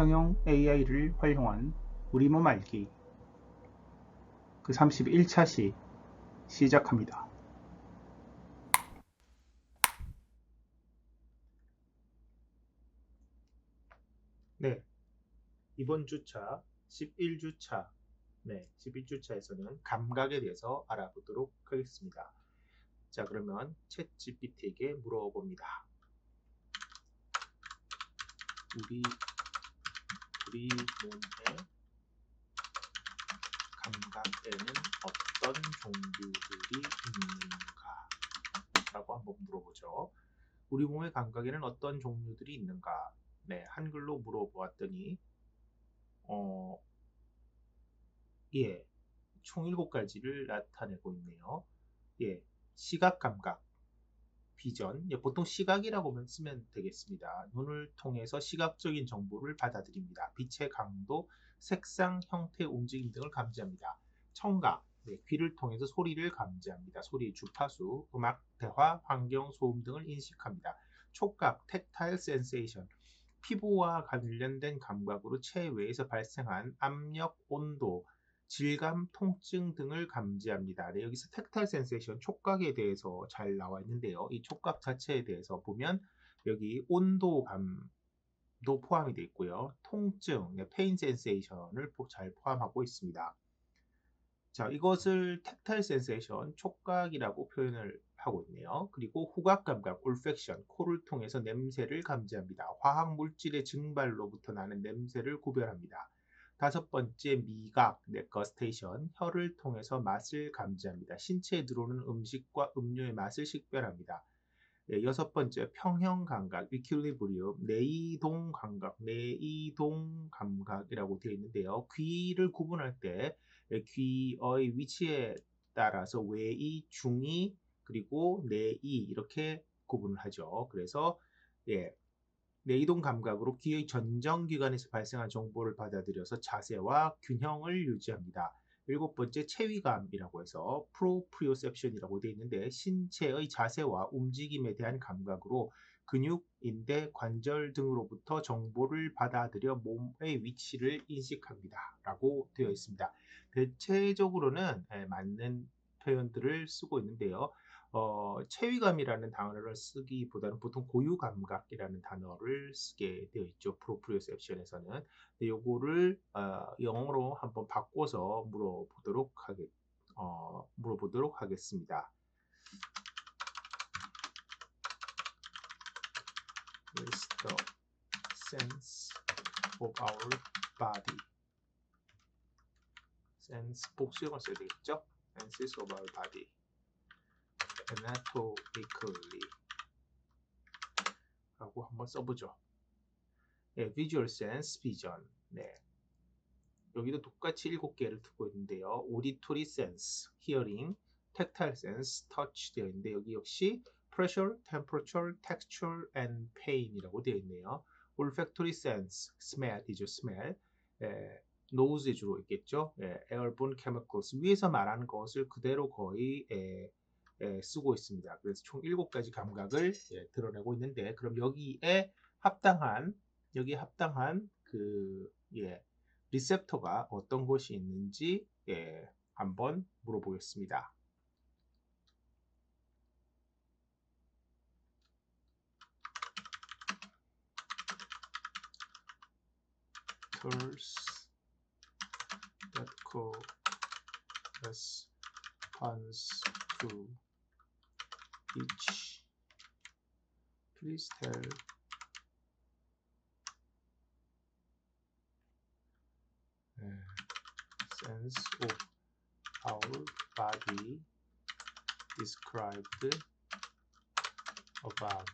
생성형 AI를 활용한 우리 몸 알기 그 31차 시 시작합니다. 네, 이번 주차 11주차 네, 11주차에서는 감각에 대해서 알아보도록 하겠습니다. 자, 그러면 챗 GPT에게 물어봅니다. 우리 우리 몸의 감각에는 어떤 종류들이 있는가? 라고 한번 물어보죠. 우리 몸의 감각에는 어떤 종류들이 있는가? 네, 한글로 물어보았더니 어, 예, 총 7가지를 나타내고 있네요. 예, 시각 감각, 비전, 예, 보통 시각이라고 쓰면 되겠습니다. 눈을 통해서 시각적인 정보를 받아들입니다. 빛의 강도, 색상, 형태, 움직임 등을 감지합니다. 청각, 네, 귀를 통해서 소리를 감지합니다. 소리의 주파수, 음악, 대화, 환경, 소음 등을 인식합니다. 촉각, 텍타일 센세이션, 피부와 관련된 감각으로 체외에서 발생한 압력, 온도, 질감, 통증 등을 감지합니다. 네, 여기서 텍탈 센세이션, 촉각에 대해서 잘 나와 있는데요. 이 촉각 자체에 대해서 보면 여기 온도감도 포함이 되어 있고요. 통증, 네, 페인 센세이션을 잘 포함하고 있습니다. 자, 이것을 텍탈 센세이션, 촉각이라고 표현을 하고 있네요. 그리고 후각 감각, 올팩션, 코를 통해서 냄새를 감지합니다. 화학 물질의 증발로부터 나는 냄새를 구별합니다. 다섯 번째 미각, 네거스테이션, 혀를 통해서 맛을 감지합니다. 신체에 들어오는 음식과 음료의 맛을 식별합니다. 네, 여섯 번째 평형 감각, 위큐리브리움, 내이동 감각, 내이동 감각이라고 되어 있는데요. 귀를 구분할 때 귀의 위치에 따라서 외이, 중이, 그리고 내이 이렇게 구분을 하죠. 그래서 예, 내이동 감각으로 귀의 전정기관에서 발생한 정보를 받아들여서 자세와 균형을 유지합니다. 일곱 번째 체위감이라고 해서 프로프리오셉션이라고 되어 있는데 신체의 자세와 움직임에 대한 감각으로 근육, 인대, 관절 등으로부터 정보를 받아들여 몸의 위치를 인식합니다. 라고 되어 있습니다. 대체적으로는 예, 맞는 표현들을 쓰고 있는데요. 어, 체위감이라는 단어를 쓰기보다는 보통 고유감각이라는 단어를 쓰게 되어 있죠. 프로프리오셉션에서는. 요거를 어, 영어로 한번 바꿔서 물어보도록 하겠, 어, 물어보도록 하겠습니다. is the sense of our body. sense 복수형을 써야 되겠죠? senses of our body. Anatomically 라고 한번 써보죠. 네, visual sense, vision. 네. 여기도 똑같이 7개를 두고 있는데요. auditory sense, hearing, tactile sense, touch 되어 있는데 여기 역시 pressure, temperature, texture, and pain이라고 되어 있네요. olfactory sense, smell이죠, smell. 에, nose에 주로 있겠죠. 에, airborne chemicals, 위에서 말하는 것을 그대로 거의 에, 예, 쓰고 있습니다. 그래서 총 7가지 감각을 예, 드러내고 있는데 그럼 여기에 합당한 여기에 합당한 그 예, 리셉터가 어떤 것이 있는지 예, 한번 물어보겠습니다. that corresponds to each. Please tell sense of our body described above.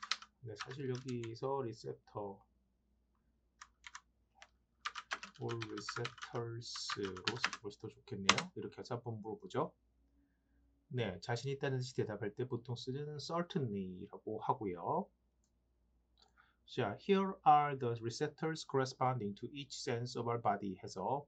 네, 사실 여기서 리셉터 all receptors로 써볼 더 좋겠네요. 이렇게 해서 한번 물어보죠. 네, 자신 있다는 뜻이 대답할 때 보통 쓰는 certainly라고 하고요. 자, here are the receptors corresponding to each sense of our body 해서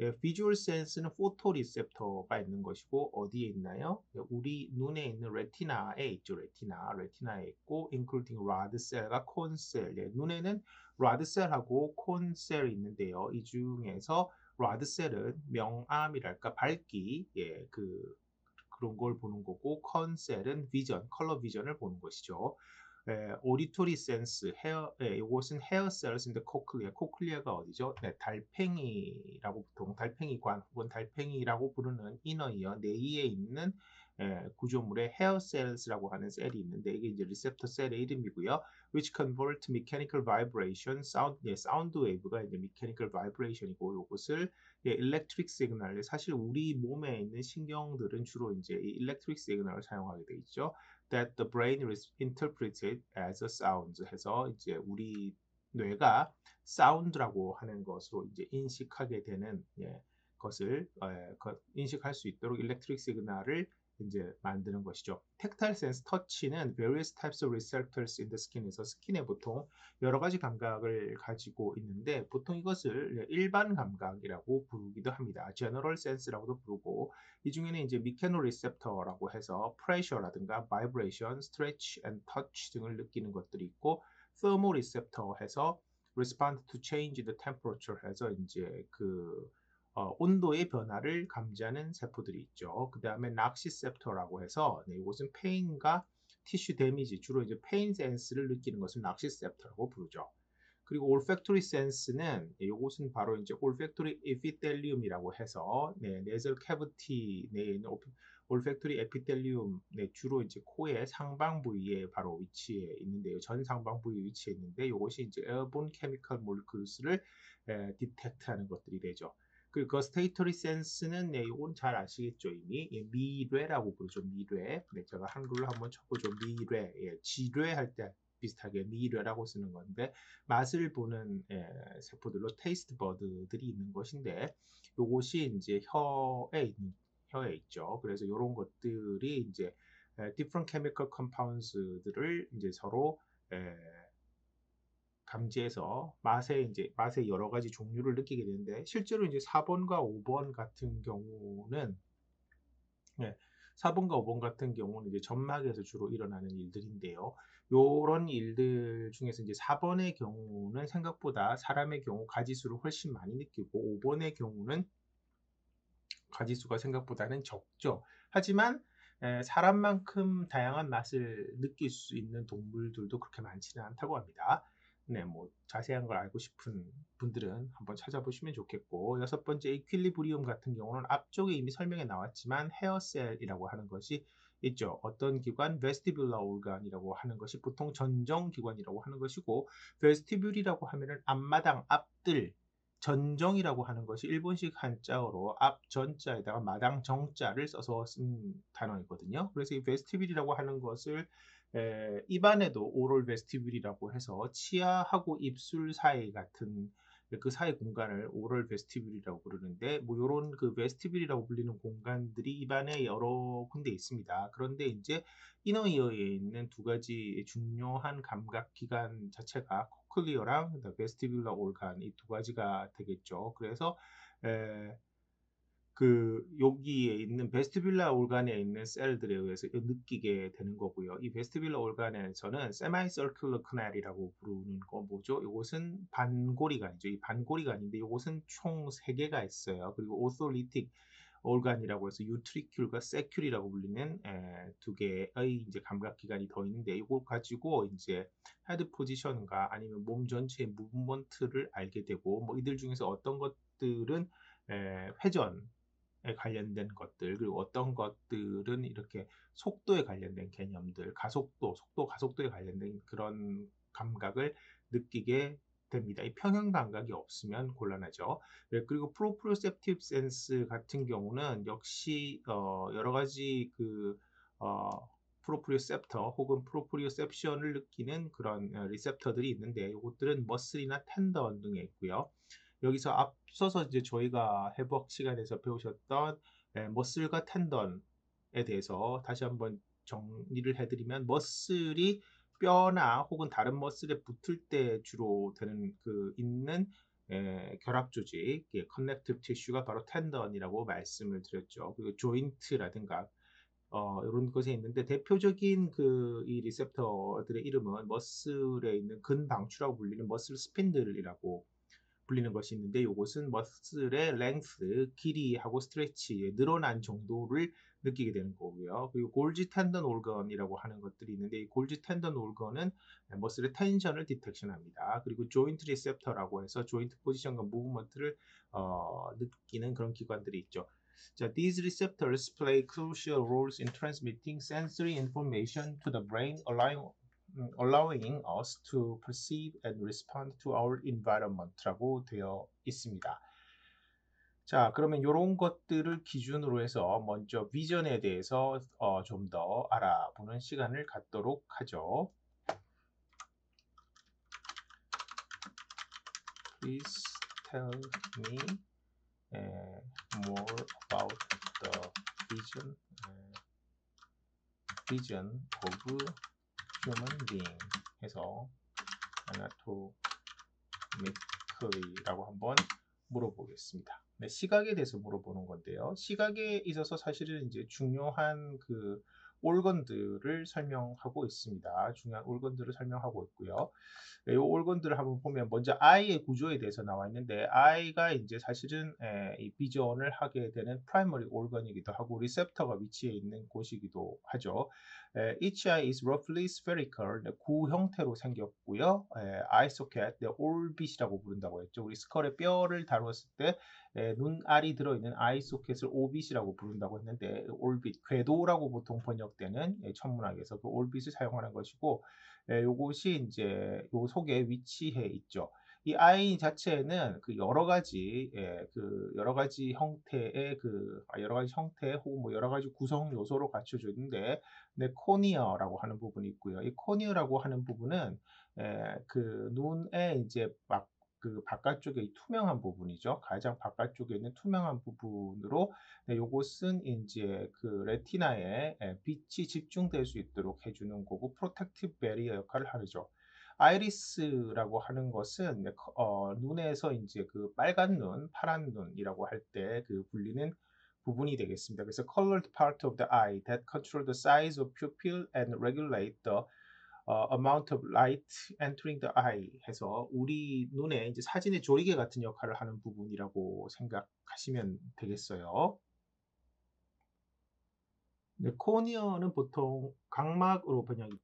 예, visual sense는 photo receptor가 있는 것이고 어디에 있나요? 예, 우리 눈에 있는 레티나에 있죠. 레티나, 레티나에 있고 including rod cell과 cone cell. 예, 눈에는 rod cell하고 cone cell이 있는데요. 이 중에서 rod cell은 명암이랄까 밝기, 예, 그 그런 걸 보는 거고 cell은 vision, 컬러 비전을 보는 것이죠. 예, 오리토리 센스, 헤어, 예, 이것은 헤어 셀스인데 코클리아, 코클리아가 어디죠? 네, 달팽이라고 보통 달팽이관 혹은 달팽이라고 부르는 이너이어 내이에 있는 예, 구조물의 헤어 셀스라고 하는 셀이 있는데 이게 이제 리셉터 셀의 이름이고요. which convert mechanical vibration, sound, 예, 사운드 웨이브가 이제 mechanical vibration이고 이것을 예, electric signal, 사실 우리 몸에 있는 신경들은 주로 이제 이 electric signal을 사용하게 돼 있죠. that the brain interprets it as a sound 해서 이제 우리 뇌가 사운드라고 하는 것으로 이제 인식하게 되는 예, 것을 예, 인식할 수 있도록 일렉트릭 시그널을 이제 만드는 것이죠. 텍타일 센스 터치는 various types of receptors in the skin에서 스킨에 보통 여러 가지 감각을 가지고 있는데 보통 이것을 일반 감각이라고 부르기도 합니다. general sense라고도 부르고 이 중에는 이제 리셉터라고 해서 pressure라든가 vibration, stretch and touch 등을 느끼는 것들이 있고 thermo receptor 해서 respond to change the temperature 해서 이제 그 어, 온도의 변화를 감지하는 세포들이 있죠. 그 다음에 낚시셉터라고 해서 네, 이것은 페인과 티슈 데미지, 주로 이제 페인 센스를 느끼는 것을 낚시셉터라고 부르죠. 그리고 올팩토리 센스는 네, 이것은 바로 이제 올팩토리 에피텔리움이라고 해서 네, 네절 캐비티 내에 있는 올팩토리 에피텔리움 네, 주로 이제 코의 상방 부위에 바로 위치해 있는데요. 전 상방 부위에 위치해 있는데 이것이 이제 에어본 케미컬 몰크루스를 디텍트하는 것들이 되죠. 그 거스테이터리 센스는 네, 이건 잘 아시겠죠 이미 예, 미뢰라고 부르죠 미뢰. 네, 제가 한글로 한번 쳐보죠 미뢰. 예, 지뢰 할 때 비슷하게 미뢰라고 쓰는 건데 맛을 보는 예, 세포들로 테이스트 버드들이 있는 것인데 요것이 이제 혀에 있는 혀에 있죠. 그래서 이런 것들이 이제 different chemical compounds들을 이제 서로 에, 감지해서 맛의 이제 맛의 여러 가지 종류를 느끼게 되는데 실제로 이제 4번과 5번 같은 경우는 네, 4번과 5번 같은 경우는 이제 점막에서 주로 일어나는 일들인데요. 요런 일들 중에서 이제 4번의 경우는 생각보다 사람의 경우 가지수를 훨씬 많이 느끼고 5번의 경우는 가지수가 생각보다는 적죠. 하지만 사람만큼 다양한 맛을 느낄 수 있는 동물들도 그렇게 많지는 않다고 합니다. 네, 뭐 자세한 걸 알고 싶은 분들은 한번 찾아보시면 좋겠고 여섯 번째 이퀄리브리움 같은 경우는 앞쪽에 이미 설명에 나왔지만 헤어셀이라고 하는 것이 있죠. 어떤 기관 베스티뷸라 올간이라고 하는 것이 보통 전정 기관이라고 하는 것이고 베스티뷸이라고 하면은 앞마당 앞들 전정이라고 하는 것이 일본식 한자어로 앞 전자에다가 마당 정자를 써서 쓴 단어이거든요. 그래서 이 베스티뷸이라고 하는 것을 에, 입안에도 오럴 베스티뷸이라고 해서 치아하고 입술 사이 같은 그 사이 공간을 오럴 베스티뷸이라고 부르는데 뭐 이런 그 베스티뷸이라고 불리는 공간들이 입안에 여러 군데 있습니다. 그런데 이제 이너 이어에 있는 두 가지 중요한 감각 기관 자체가 코클리어랑 베스티뷸라 올간 이 두 가지가 되겠죠. 그래서 에, 그 여기에 있는 베스티뷸라 올간에 있는 셀들에 의해서 느끼게 되는 거고요. 이 베스티뷸라 올간에서는 세마이 서큘러 크날이라고 부르는 거 뭐죠? 이것은 반고리관이죠. 이 반고리관인데 이것은 총 3개가 있어요. 그리고 오솔리틱 올간이라고 해서 유트리큘과 세큘이라고 불리는 에, 두 개의 이제 감각 기관이 더 있는데 이걸 가지고 이제 헤드 포지션과 아니면 몸 전체의 무브먼트를 알게 되고 뭐 이들 중에서 어떤 것들은 에, 회전 관련된 것들 그리고 어떤 것들은 이렇게 속도에 관련된 개념들 가속도 속도 가속도에 관련된 그런 감각을 느끼게 됩니다. 이 평형 감각이 없으면 곤란하죠. 네, 그리고 프로프로셉티브 센스 같은 경우는 역시 어, 여러 가지 그 어, 프로프리오셉터 혹은 프로프리오셉션을 느끼는 그런 어, 리셉터들이 있는데 이것들은 머슬이나 텐던 등에 있고요. 여기서 앞서서 이제 저희가 회복 시간에서 배우셨던 예, 머슬과 텐던에 대해서 다시 한번 정리를 해드리면 머슬이 뼈나 혹은 다른 머슬에 붙을 때 주로 되는 그 있는 에, 결합 조직, 커넥티브 티슈가 바로 텐던이라고 말씀을 드렸죠. 그리고 조인트라든가 어, 이런 것에 있는데 대표적인 그 이 리셉터들의 이름은 머슬에 있는 근방추라고 불리는 머슬 스핀들이라고 불리는 것이 있는데 이것은 머슬의 랭스, 길이하고 스트레치의 늘어난 정도를 느끼게 되는 거고요. 그리고 골지 텐던 올건이라고 하는 것들이 있는데 이 골지 텐던 올건은 머슬의 텐션을 디텍션합니다. 그리고 조인트 리셉터라고 해서 조인트 포지션과 무브먼트를 어, 느끼는 그런 기관들이 있죠. 자, these receptors play crucial roles in transmitting sensory information to the brain, allowing allowing us to perceive and respond to our environment라고 되어 있습니다. 자, 그러면 이런 것들을 기준으로 해서 먼저 비전에 대해서 어, 좀 더 알아보는 시간을 갖도록 하죠. Please tell me uh, more about the vision uh, vision of human being 해서 anatomicaly라고 한번 물어보겠습니다. 네, 시각에 대해서 물어보는 건데요. 시각에 있어서 사실은 이제 중요한 그 올건들을 설명하고 있습니다. 중요한 올건들을 설명하고 있고요. 이 올건들을 한번 보면 먼저 아이의 구조에 대해서 나와 있는데 아이가 이제 사실은 에, 이 비전을 하게 되는 프라이머리 올건이기도 하고 리셉터가 위치해 있는 곳이기도 하죠. 에, each eye is roughly spherical 네, 구 형태로 생겼고요. 에, eye socket, 네, 올빗이라고 부른다고 했죠. 우리 스컬의 뼈를 다뤘을 때 에, 눈알이 들어있는 아이 소켓을 오빗이라고 부른다고 했는데 올빗, 궤도라고 보통 번역 되는 예, 천문학에서 그 올빗을 사용하는 것이고 예, 요것이 이제 요 속에 위치해 있죠. 이 아이 자체는 그 여러 가지 예, 그 여러 가지 형태의 그 아, 여러 가지 형태 혹은 뭐 여러 가지 구성 요소로 갖춰져 있는데 네, 코니어라고 하는 부분이 있고요. 이 코니어라고 하는 부분은 예, 그 눈에 이제 막 그 바깥쪽에 이 투명한 부분이죠. 가장 바깥쪽에 있는 투명한 부분으로 네, 요것은 이제 그 레티나에 예, 빛이 집중될 수 있도록 해주는 거고 프로텍티브 베리어 역할을 하죠. 아이리스라고 하는 것은 네, 어, 눈에서 이제 그 빨간 눈, 파란 눈이라고 할 때그 불리는 부분이 되겠습니다. 그래서 colored part of the eye that control the size of pupil and regulate the 어, amount of light entering the eye 해서 우리 눈에 이제 사진의 조리개 같은 역할을 하는 부분이라고 생각하시면 되겠어요. 네, 코니어는 보통 각막으로 번역이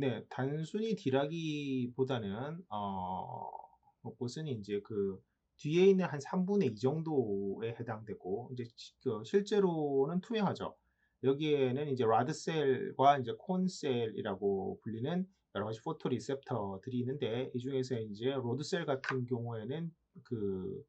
네, 단순히 딜하기보다는 어, 그것은 이제 그 뒤에 있는 한 3분의 2 정도에 해당되고 이제 그 실제로는 투명하죠. 여기에는 이제 라드셀과 이제 콘셀이라고 불리는 여러 가지 포토 리셉터들이 있는데 이 중에서 이제 로드셀 같은 경우에는 그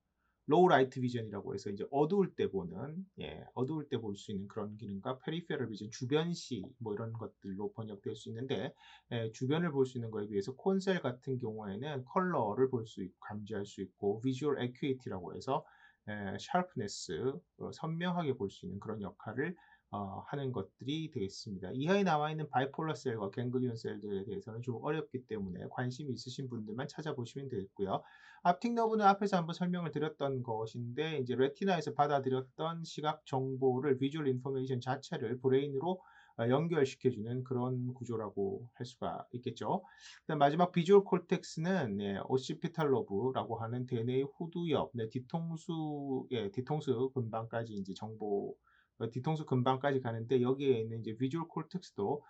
로우 라이트 비전이라고 해서 이제 어두울 때 보는 예, 어두울 때 볼 수 있는 그런 기능과 페리페럴 비전 주변시 뭐 이런 것들로 번역될 수 있는데 예, 주변을 볼 수 있는 거에 비해서 콘셀 같은 경우에는 컬러를 볼 수 있고 감지할 수 있고 비주얼 에큐이티라고 해서 예, 샤프네스 어, 선명하게 볼 수 있는 그런 역할을 어, 하는 것들이 되겠습니다. 이하에 나와 있는 바이폴러 셀과 갱글리온 셀들에 대해서는 좀 어렵기 때문에 관심이 있으신 분들만 찾아보시면 되겠고요. 앞틱 너브는 앞에서 한번 설명을 드렸던 것인데 이제 레티나에서 받아들였던 시각 정보를 비주얼 인포메이션 자체를 브레인으로 어, 연결시켜주는 그런 구조라고 할 수가 있겠죠. 그다음 마지막 비주얼 콜텍스는 네, 오시피탈 로브라고 하는 대뇌의 후두 옆, 네, 뒤통수, 예, 뒤통수 근방까지 이제 정보 어, 뒤통수 근방까지 가는데 여기에 있는 이제 비주얼 콜텍스도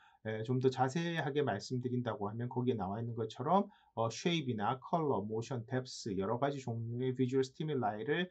좀 더 자세하게 말씀드린다고 하면 거기에 나와 있는 것처럼 어, 쉐입이나 컬러, 모션, 뎁스 여러 가지 종류의 비주얼 스티뮬라이를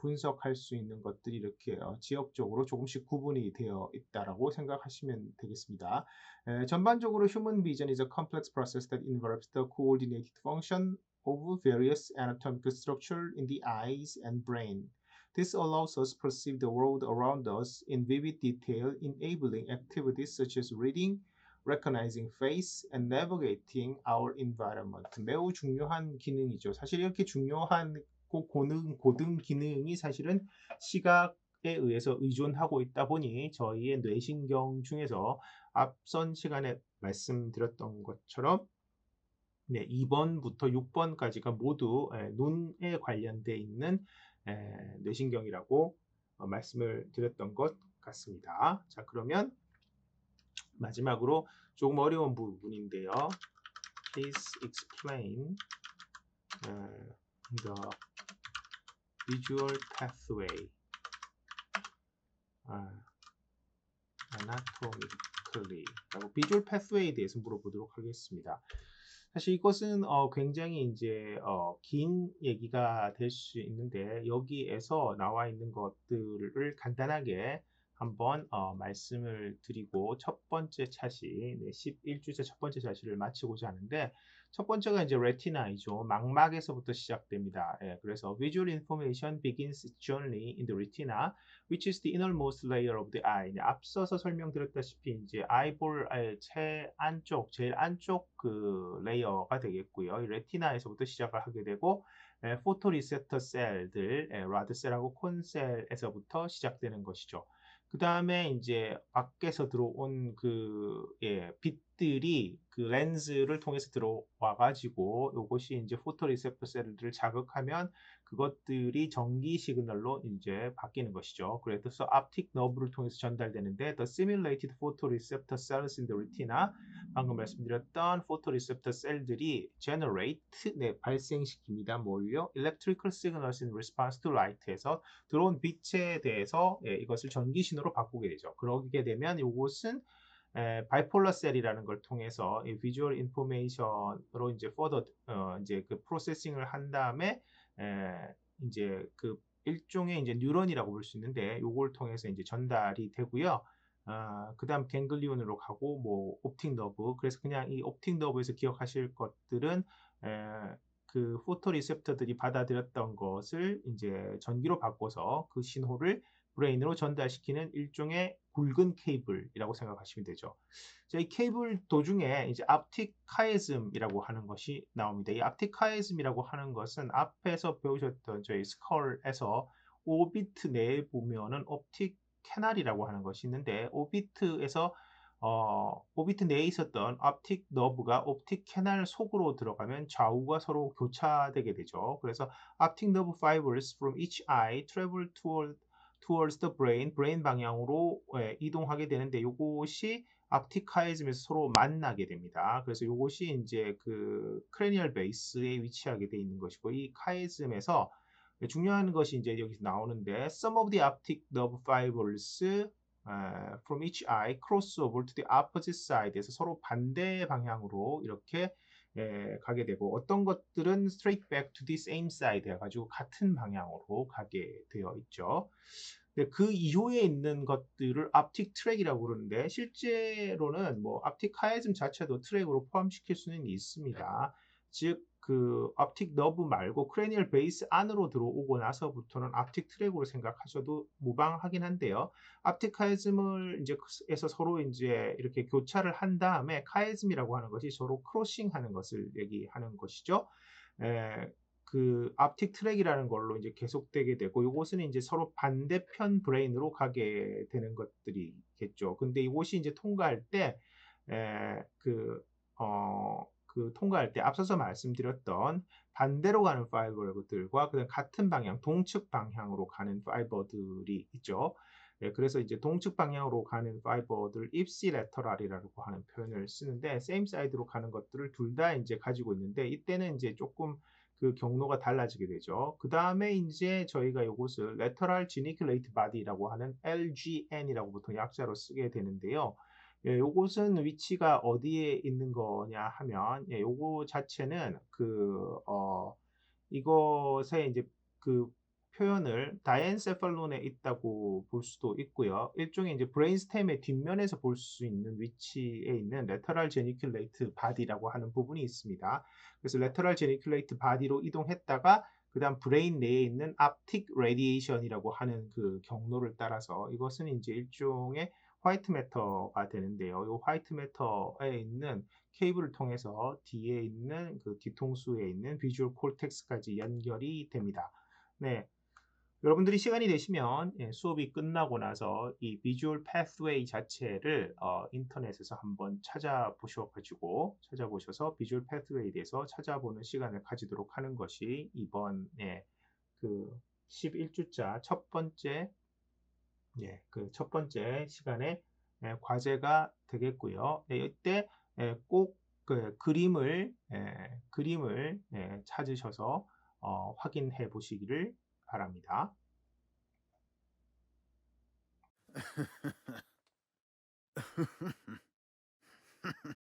분석할 수 있는 것들이 이렇게 어, 지역적으로 조금씩 구분이 되어 있다라고 생각하시면 되겠습니다. 에, 전반적으로 human vision is a complex process that involves the coordinated function of various anatomical structure in the eyes and brain. This allows us to perceive the world around us in vivid detail, enabling activities such as reading, recognizing face, and navigating our environment. 매우 중요한 기능이죠. 사실 이렇게 중요한 고능, 고등 기능이 사실은 시각 에 의해서 의존하고 있다 보니 저희의 뇌신경 중에서 앞선 시간에 말씀드렸던 것처럼 네, 2번부터 6번까지가 모두 눈에 관련돼 있는 뇌신경이라고 어, 말씀을 드렸던 것 같습니다. 자, 그러면 마지막으로 조금 어려운 부분인데요. Please explain uh, the visual pathway uh, anatomically 라고 visual pathway에 대해서 물어보도록 하겠습니다. 사실 이것은 어, 굉장히 이제 어, 긴 얘기가 될 수 있는데 여기에서 나와 있는 것들을 간단하게 한번 어, 말씀을 드리고 첫 번째 차시 네, 11주째 첫 번째 차시를 마치고자 하는데 첫 번째가 이제 레티나이죠. 망막에서부터 시작됩니다. 예, 그래서 visual information begins its journey in the retina, which is the innermost layer of the eye. 앞서서 설명드렸다시피 이제 아이볼 제 안쪽, 제일 안쪽 그 레이어가 되겠고요. 이 레티나에서부터 시작을 하게 되고 예, 포토 리셉터 셀들, 예, 라드셀하고 콘셀에서부터 시작되는 것이죠. 그 다음에 이제 밖에서 들어온 그, 예, 빛 들이 그 렌즈를 통해서 들어와 가지고 이것이 이제 포토 리셉터 셀들을 자극하면 그것들이 전기 시그널로 이제 바뀌는 것이죠. 그래서 앞틱 너브를 통해서 전달되는데 photoreceptor cells in the retina 방금 말씀드렸던 photoreceptor 셀들이 generate 네, 발생시킵니다. 뭘요? electrical signals in response to light에서 들어온 빛에 대해서 예, 이것을 전기 신호로 바꾸게 되죠. 그러게 되면 이것은 바이폴러 셀이라는 걸 통해서 비주얼 인포메이션으로 이제 further 어, 이제 그 프로세싱을 한 다음에 에, 이제 그 일종의 이제 뉴런이라고 볼 수 있는데 요걸 통해서 이제 전달이 되고요. 아, 그다음 갱글리온으로 가고 뭐 옵틱 너브 그래서 그냥 이 옵틱 너브에서 기억하실 것들은 에, 그 포토 리셉터들이 받아들였던 것을 이제 전기로 바꿔서 그 신호를 브레인으로 전달시키는 일종의 굵은 케이블이라고 생각하시면 되죠. 자, 이 케이블 도중에 이제 앞틱 카이즘이라고 하는 것이 나옵니다. 이 앞틱 카이즘이라고 하는 것은 앞에서 배우셨던 저희 스컬에서 5비트 내에 보면은 옵틱 캐널이라고 하는 것이 있는데 5비트에서 어, 5비트 내에 있었던 옵틱 너브가 옵틱 캐널 속으로 들어가면 좌우가 서로 교차되게 되죠. 그래서 옵틱 너브 fibers from each eye travel toward towards the brain, brain 방향으로 예, 이동하게 되는데 이것이 앞티카이즘에서 서로 만나게 됩니다. 그래서 이것이 이제 그 크레니얼 베이스에 위치하게 되어 있는 것이고 이 카이즘에서 중요한 것이 이제 여기서 나오는데 some of the optic nerve fibers 에, from each eye cross over to the opposite side에서 서로 반대 방향으로 이렇게 에, 가게 되고 어떤 것들은 straight back to the same side 해가지고 같은 방향으로 가게 되어 있죠. 근데 그 이후에 있는 것들을 앞틱 트랙이라고 부르는데 실제로는 뭐 앞틱 카이즘 자체도 트랙으로 포함시킬 수는 있습니다. 즉 그 앞틱 너브 말고 크레니얼 베이스 안으로 들어오고 나서부터는 앞틱 트랙으로 생각하셔도 무방하긴 한데요. 앞틱 카이즘을 이제 에서 서로 이제 이렇게 교차를 한 다음에 카이즘이라고 하는 것이 서로 크로싱하는 것을 얘기하는 것이죠. 에, 그 앞틱 트랙이라는 걸로 이제 계속되게 되고 이것은 이제 서로 반대편 브레인으로 가게 되는 것들이겠죠. 근데 이곳이 이제 통과할 때그 어 그 통과할 때 앞서서 말씀드렸던 반대로 가는 파이버들과 그 같은 방향, 동측 방향으로 가는 파이버들이 있죠. 예, 그래서 이제 동측 방향으로 가는 파이버들 입시레터랄이라고 하는 표현을 쓰는데 same side로 가는 것들을 둘 다 이제 가지고 있는데 이때는 이제 조금 그 경로가 달라지게 되죠. 그 다음에 이제 저희가 이것을 lateral geniculate body라고 하는 LGN이라고 보통 약자로 쓰게 되는데요. 예, 요것은 위치가 어디에 있는 거냐 하면, 예, 요거 자체는 그, 어, 이것의 이제 그 표현을 다이엔세팔론에 있다고 볼 수도 있고요. 일종의 이제 브레인스템의 뒷면에서 볼 수 있는 위치에 있는 레터럴 제니큘레이트 바디라고 하는 부분이 있습니다. 그래서 레터럴 제니큘레이트 바디로 이동했다가 그다음 브레인 내에 있는 앞틱 레디에이션이라고 하는 그 경로를 따라서 이것은 이제 일종의 화이트 매터가 되는데요. 이 화이트 매터에 있는 케이블을 통해서 뒤에 있는 그 뒤통수에 있는 비주얼 콜텍스까지 연결이 됩니다. 네. 여러분들이 시간이 되시면 예, 수업이 끝나고 나서 이 비주얼 패스웨이 자체를 어, 인터넷에서 한번 찾아보셔가지고 찾아보셔서 비주얼 패스웨이에 대해서 찾아보는 시간을 가지도록 하는 것이 이번 예, 그 11주차 첫 번째 예, 그 첫 번째 시간에 예, 과제가 되겠고요. 예, 이때 예, 꼭 그 그림을 예, 그림을 예, 찾으셔서 어, 확인해 보시기를 바랍니다.